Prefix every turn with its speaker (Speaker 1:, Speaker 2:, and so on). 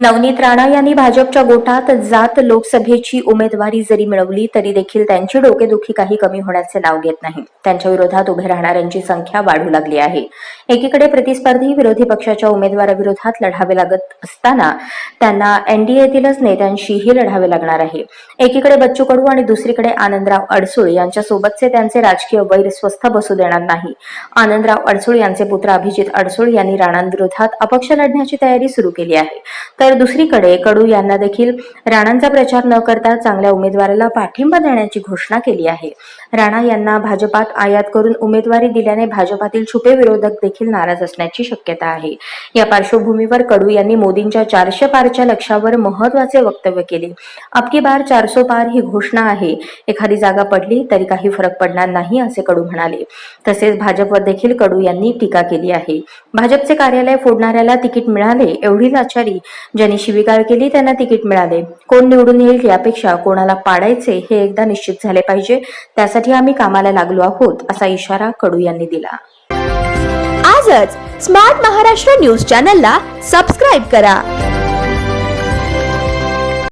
Speaker 1: नवनीत राणा यांनी भाजपच्या गोटात जात लोकसभेची उमेदवारी जरी मिळवली तरी देखील त्यांची डोकेदुखी काही कमी होण्याचे नाव घेत नाही त्यांच्या विरोधात उभे राहणाऱ्यांची संख्या वाढू लागली आहे. एकीकडे प्रतिस्पर्धी विरोधी पक्षाच्या उमेदवाराविरोधात लढावे लागत असताना त्यांना एनडीएतीलच नेत्यांशीही लढावे लागणार आहे. एकीकडे बच्चू कडू आणि दुसरीकडे आनंदराव अडसूळ यांच्यासोबतचे त्यांचे राजकीय वैर स्वस्थ बसू देणार नाही. आनंदराव अडसूळ यांचे पुत्र अभिजित अडसूळ यांनी राणांविरोधात अपक्ष लढण्याची तयारी सुरू केली आहे. तर तर दुसरीकडे कडू यांना देखील राणांचा प्रचार न करता चांगल्या उमेदवाराला पाठिंबा देण्याची घोषणा केली आहे. राणा यांना भाजपात आयात करून उमेदवारी दिल्याने भाजपातील छुपे विरोधक देखील नाराज असण्याची शक्यता आहे. या पार्श्वभूमीवर कडू यांनी मोदींच्या चारशे पारच्या लक्षावर महत्त्वाचे वक्तव्य केले. अबकी बार चारशे पार ही घोषणा आहे. एखादी जागा पडली तरी काही फरक पडणार नाही असे कडू म्हणाले. तसेच भाजपवर देखील कडू यांनी टीका केली आहे. भाजपचे कार्यालय फोडणाऱ्याला तिकीट मिळाले एवढीच आचारी ज्यांनी शिविगाळ केली त्यांना तिकीट मिळाले. कोण निवडून येईल यापेक्षा कोणाला पाडायचे हे एकदा निश्चित झाले पाहिजे. त्यासाठी आम्ही कामाला लागलो आहोत असा इशारा कडू यांनी दिला.
Speaker 2: आजच स्मार्ट महाराष्ट्र न्यूज चॅनलला सबस्क्राईब करा.